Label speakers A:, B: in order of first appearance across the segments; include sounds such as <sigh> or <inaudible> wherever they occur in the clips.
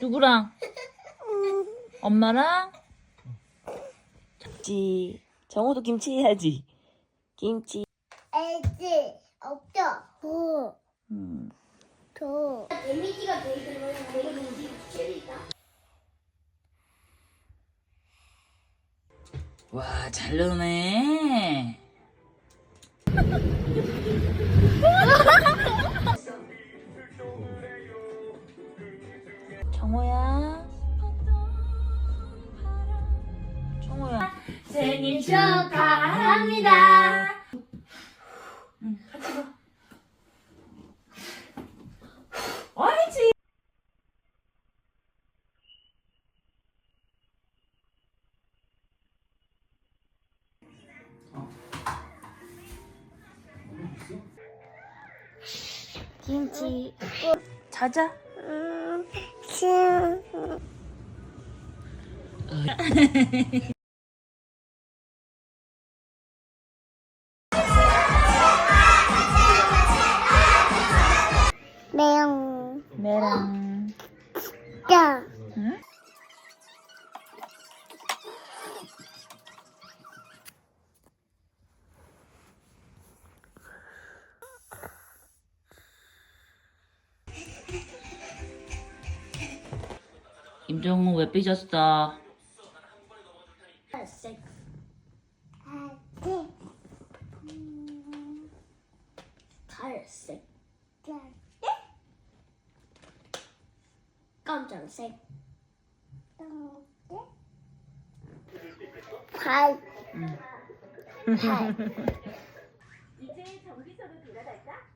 A: 누구랑? <laughs> 엄마랑?
B: 김치. 정우도 김치 해야지. 김치.
C: 애지 없죠. 도.
B: 음.
C: 도. 데미지가 내가 데미지 줄이다.
A: 와, 잘 노네. <laughs> 정호야. 정호야.
C: 생일 축하합니다.
A: 와이지.
C: 김치.
A: 자자.
C: 음, 심. <laughs> 매형.
A: 매랑.
C: 야.
A: 응? 임정우 왜 삐졌어?
C: 탈색. 깜짝색. 발. 발. 이제 전기선을 돌아갈까?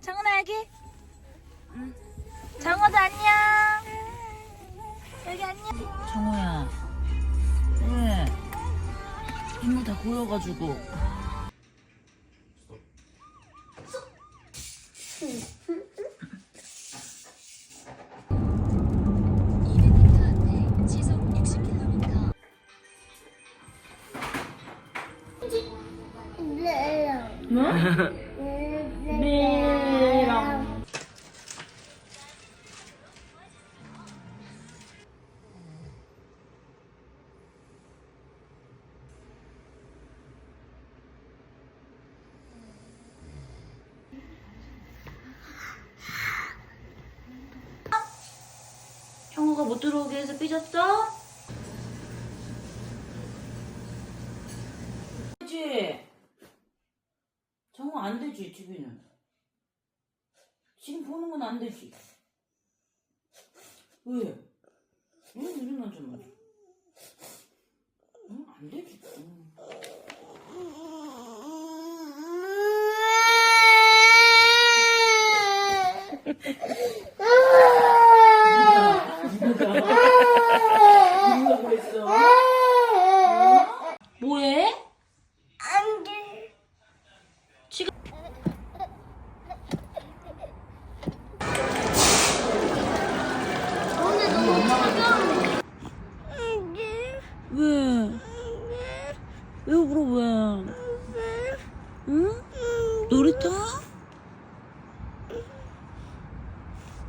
A: 정은아 여기. 응. 정호도 안녕. 여기 안녕. 정호야. 왜? 이모 다 고여가지고. 뭐? <laughs> 못 들어오게 해서 삐졌어? 그지? 정호 안 되지, TV는. 지금 보는 건 안 되지. 왜? 왜 일어나지 마. 응, 안 되지. 응. 누가 그랬어? 뭐해?
C: 안 돼.
A: 지금
C: 오늘 너무 차가운데.
A: 왜? 왜 울어 왜? 응? 놀이터?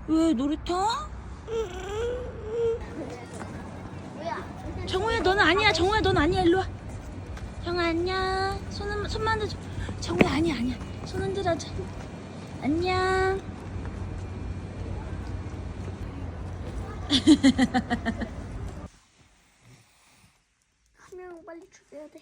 A: 왜 놀이터? 정우야 너는 아니야 정우야 너는 아니야 일로 와 정우 안녕 손, 손 만져줘 정우야 아니야 아니야 손 흔들어줘 안녕 <laughs>
C: 한명 빨리 죽여야 돼.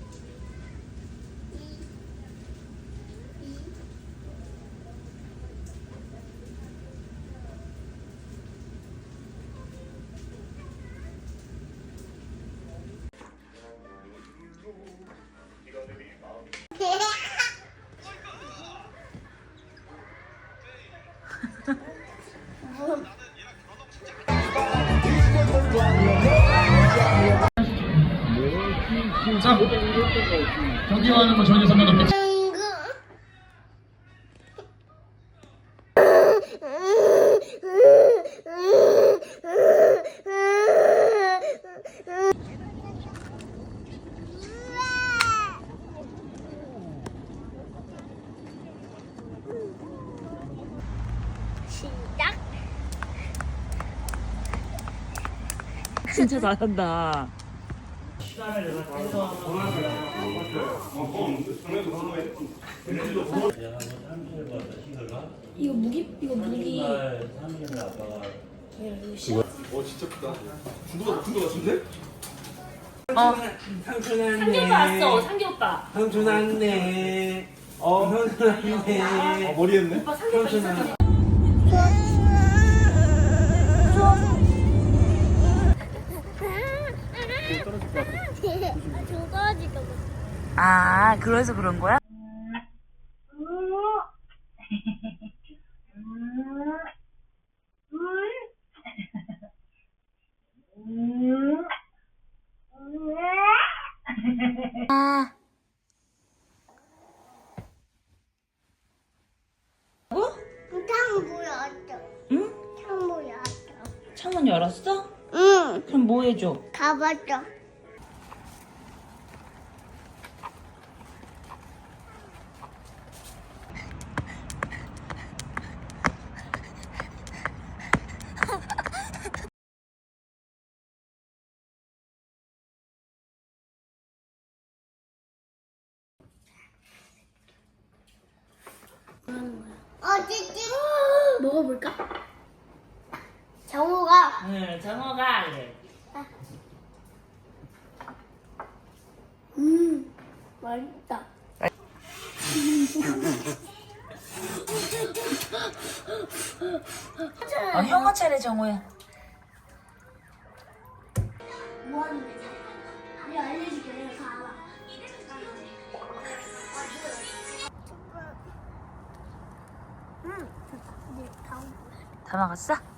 D: 참 경기와는 뭐 전혀 상관없겠지.
A: 진짜 잘한다.
E: 이거 무기 이거 무기.
F: 삼촌 왔네.
A: 삼겹 왔어, 삼겹밥.
F: 삼촌 왔네. 어, 삼촌 왔네.
G: 머리 했네?
A: 오빠
F: 삼촌
A: 있어. 아, 그래서 그런 거야? 아,
C: 창 보였어.
A: 응?
C: 창 보였어.
A: 창문 열었어?
C: 응.
A: 그럼 뭐 해줘?
C: 가봤어. 어찌지? 먹어볼까? 정우가
A: 응, 정호가.
C: 음 맛있다.
A: 어, 형아 차례 정호야. 먹었어?